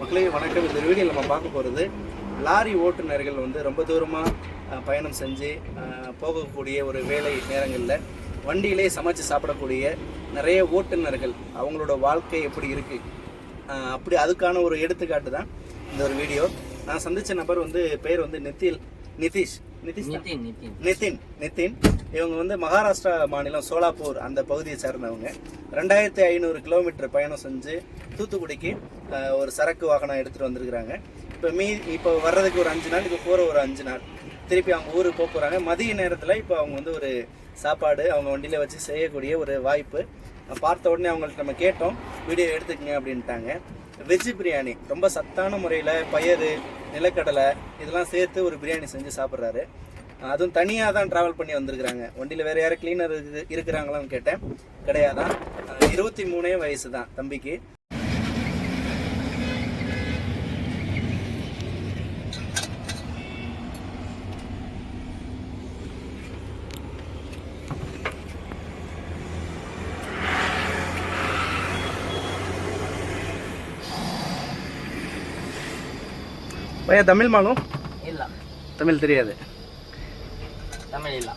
மக்களே வணக்கம். இந்த வீடியோவில் நம்ம பார்க்க போகிறது லாரி ஓட்டுநர்கள் வந்து ரொம்ப தூரமாக பயணம் செஞ்சு போகக்கூடிய ஒரு வேலை நேரங்களில் வண்டியிலே சமைச்சு சாப்பிடக்கூடிய நிறைய ஓட்டுநர்கள் அவங்களோட வாழ்க்கை எப்படி இருக்குது அப்படி அதுக்கான ஒரு எடுத்துக்காட்டு தான் இந்த ஒரு வீடியோ. நான் சந்தித்த நபர் வந்து பேர் வந்து நிதில் நிதிஷ். நிதிஷ் தான்? நிதின் நிதின். நிதின் நிதின். இவங்க வந்து மகாராஷ்டிரா மாநிலம் சோலாப்பூர் அந்த பகுதியை சேர்ந்தவங்க. ரெண்டாயிரத்தி ஐநூறு கிலோமீட்டர் பயணம் செஞ்சு தூத்துக்குடிக்கு ஒரு சரக்கு வாகனம் எடுத்துகிட்டு வந்திருக்கிறாங்க. இப்போ மீ இப்போ வர்றதுக்கு ஒரு அஞ்சு நாள் இப்போ போகிற ஒரு அஞ்சு நாள். திருப்பி அவங்க ஊருக்கு போக போகிறாங்க மதிய நேரத்தில் இப்போ அவங்க வந்து ஒரு சாப்பாடு அவங்க வண்டியில் வச்சு செய்யக்கூடிய ஒரு வாய்ப்பு. பார்த்த உடனே அவங்கள்ட்ட நம்ம கேட்டோம். வீடியோ எடுத்துக்கங்க அப்படின்ட்டாங்க. வெஜ் பிரியாணி. ரொம்ப சத்தான முறையில் பயறு நிலக்கடலை இதெல்லாம் சேர்த்து ஒரு பிரியாணி செஞ்சு சாப்பிட்றாரு. அதுவும் தனியாக தான் ட்ராவல் பண்ணி வந்திருக்கிறாங்க. வண்டியில் வேறு யாரும் கிளீனர் இருக்கிறாங்களான்னு கேட்டேன். கிடையாதான் இருபத்தி மூணே வயசு தான் தம்பிக்கு. பையா தமிழ் மாலும் ಇಲ್ಲ தமிழ் தெரியாது ತಮಿಳ್ ಇಲ್ಲ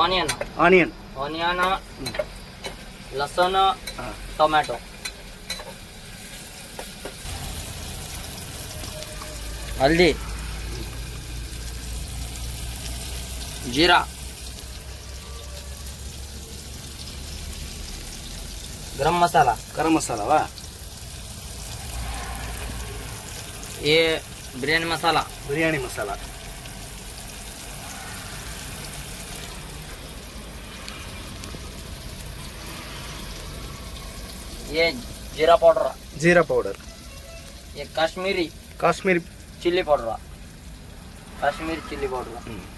ಆನಿಯನ್ ஆனியன் ಆನಿಯನ್ ಲಸನ್ ಹಾಂ ಟೊಮ್ಯಾಟೊ ಹಲ್ದಿ ಜೀರಾ ಗರಂ ಮಸಾಲ கரம் மசாலாவா ये बिरयानी मसाला। बिरयानी मसाला। ये जीरा पाउडर। जीरा पाउडर। ये Kashmiri. Kashmiri. Chilli powder. Kashmiri chilli powder. हम्म।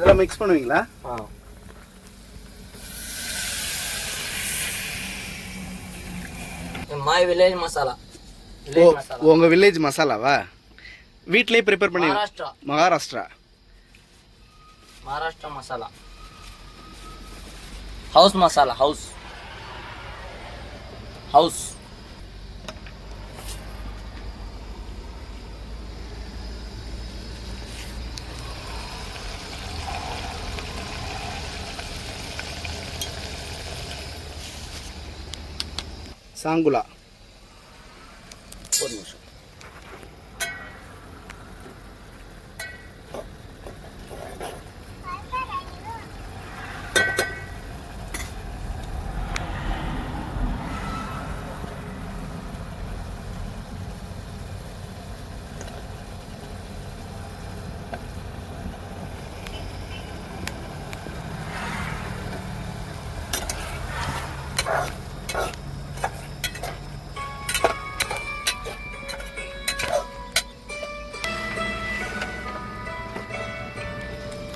இதெல்லாம் மிக்ஸ் பண்ணுவீங்களா? ஆ. மை வில்லேஜ் மசாலா உங்க வில்லேஜ் மசாலாவா வீட்லயே ப்ரிப்பேர் பண்ணி Maharashtra. Maharashtra. Maharashtra masala house masala house house சாங்குலா. ஒரு நிமிஷம்.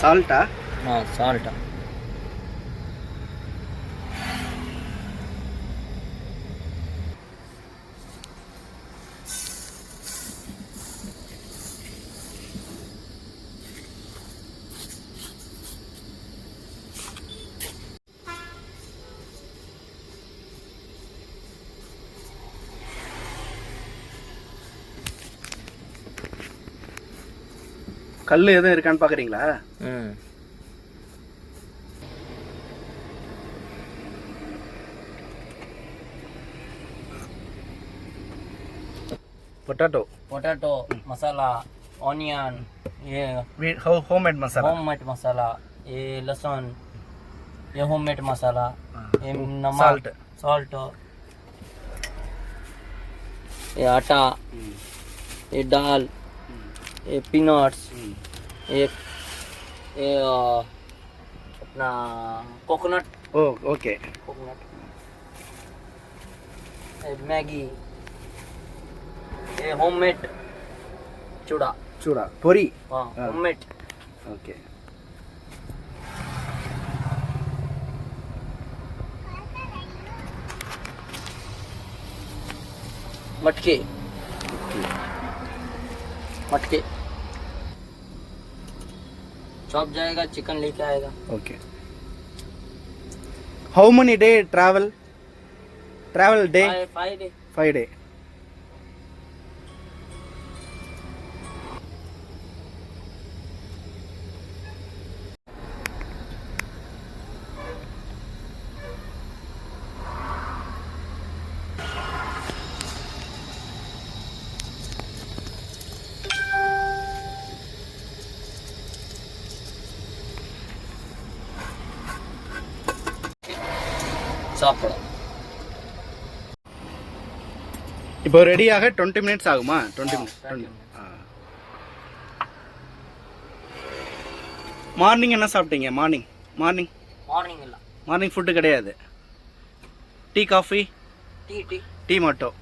சால்ட்டா? ஆ சால்ட்டா. கல் எதுவும் இருக்கான்னு பார்க்குறீங்களா hmm potato potato masala onion ये homemade masala homemade masala ये लहसुन ये होम मेड मसाला ये नमक Salt. सॉल्ट ये आटा ये दाल ये पीनट्स एक ये अपना कोकोनट ओ ओके। Coconut Maggi. ये होममेड चूड़ा. चूड़ा पूरी? हाँ, हाँ। Homemade okay. मटके. मटके. शॉप जाएगा चिकन लेके आएगा। Okay how many day travel travel day five day five day சாப்பிடும் இப்போ ரெடியாக டுவெண்ட்டி மினிட்ஸ் ஆகுமா? டுவெண்ட்டி மினிட்ஸ் மார்னிங் என்ன சாப்பிட்டீங்க? மார்னிங் மார்னிங் மார்னிங் இல்லை. மார்னிங் ஃபுட்டு கிடையாது. Tea coffee tea tea tea மட்டும்.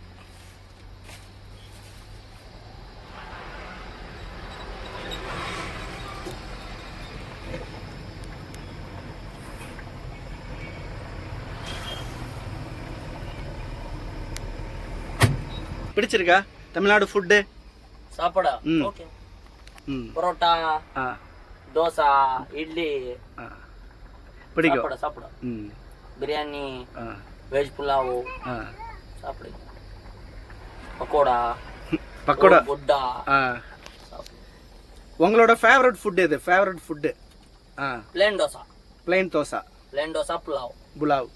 பிடிச்சிருக்கா? தமிழ்நாடு ஃபுட்டு சாப்பாடா? ஓகே. பரோட்டா தோசை இட்லி. பிடிக்கும். சாப்பிட சாப்பிடும் பிரியாணி வெஜ் புலாவ். சாப்பிடு. பக்கோடா. பக்கோடா. புட்டா உங்களோட ஃபேவரட் ஃபுட் எது? ஃபேவரட் ஃபுட்டு ஆ. Plain dosa. Plain dosa. Plain dosa pulao. Pulao.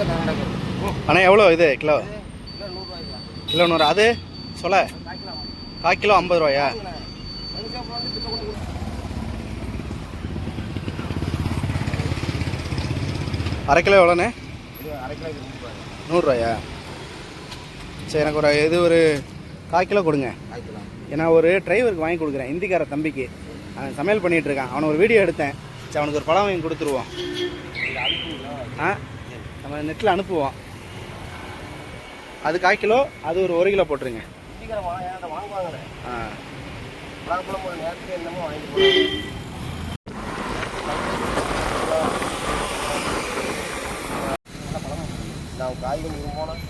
அண்ணா எவ்வளோ இது கிலோ? கிலோ நூறு அது? சொல்ல கால் கிலோ ஐம்பது ரூபாயா? அரை கிலோ எவ்வளோண்ணே? நூறுரூவாயா? சரி எனக்கு ஒரு இது ஒரு கால் கிலோ கொடுங்க. ஏன்னா ஒரு டிரைவருக்கு வாங்கி கொடுக்குறேன் இந்திக்கார தம்பிக்கு. அவன் சமையல் பண்ணிகிட்டு இருக்கான். அவனை ஒரு வீடியோ எடுத்தேன். சரி அவனுக்கு ஒரு பழம் வாங்கி கொடுத்துருவோம். ஆ? நம்ம நெட்டில் அனுப்புவோம். அது கால் கிலோ அது ஒரு ஒரு கிலோ போட்டுருங்க. ஆ. நான் காய்கறி போனேன்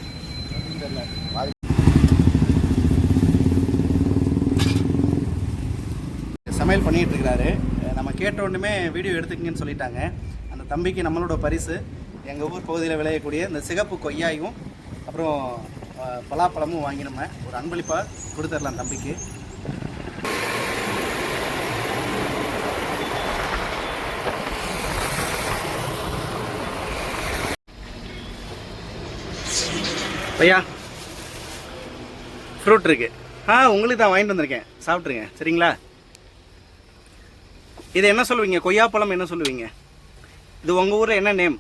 சமையல் பண்ணிகிட்டு இருக்கிறாரு நம்ம கேட்ட ஒன்றுமே வீடியோ எடுத்துக்கிங்கன்னு சொல்லிட்டாங்க. அந்த தம்பிக்கு நம்மளோட பரிசு. எங்கள் ஊர் பகுதியில் விளையக்கூடிய இந்த சிகப்பு கொய்யாயும் அப்புறம் பலாப்பழமும் வாங்கி நம்ம ஒரு அன்பளிப்பாக கொடுத்துடலாம் தம்பிக்கு. ஐயா ஃப்ரூட் இருக்கு. ஆ உங்களுக்கு தான் வாங்கிட்டு வந்திருக்கேன். சாப்பிட்ருங்க சரிங்களா? இது என்ன சொல்லுவீங்க? கொய்யாப்பழம் என்ன சொல்லுவீங்க? இது உங்கள் ஊரில் என்ன நேம்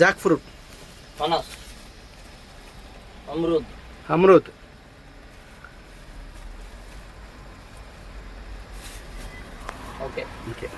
జాక్ ఫ్రూట్. పనస్. అమృత్. అమృత్. ఓకే. ఓకే.